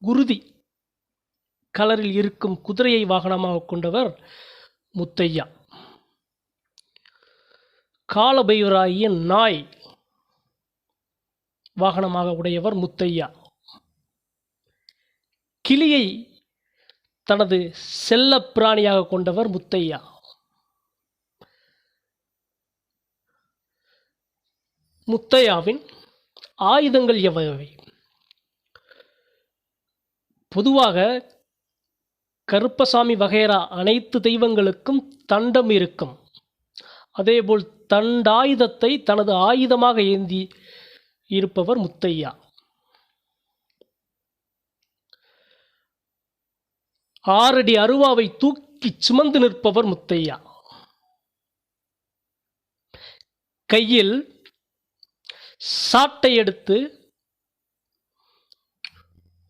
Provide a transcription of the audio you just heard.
குருதி. கலரில் இருக்கும் குதிரையை வாகனமாக கொண்டவர் முத்தையா. காலபைவராகிய நாய் வாகனமாக உடையவர் முத்தையா. கிளியை தனது செல்ல பிராணியாக கொண்டவர் முத்தையா. முத்தையாவின் ஆயுதங்கள் எவை? பொதுவாக கருப்பசாமி வகைரா அனைத்து தெய்வங்களுக்கும் தண்டம் இருக்கும். அதேபோல் தண்டாயுதத்தை தனது ஆயுதமாக ஏந்தி இருப்பவர் முத்தையா. ஆறடி அருவாவை தூக்கி சுமந்து நிற்பவர் முத்தையா. கையில் சாட்டை எடுத்து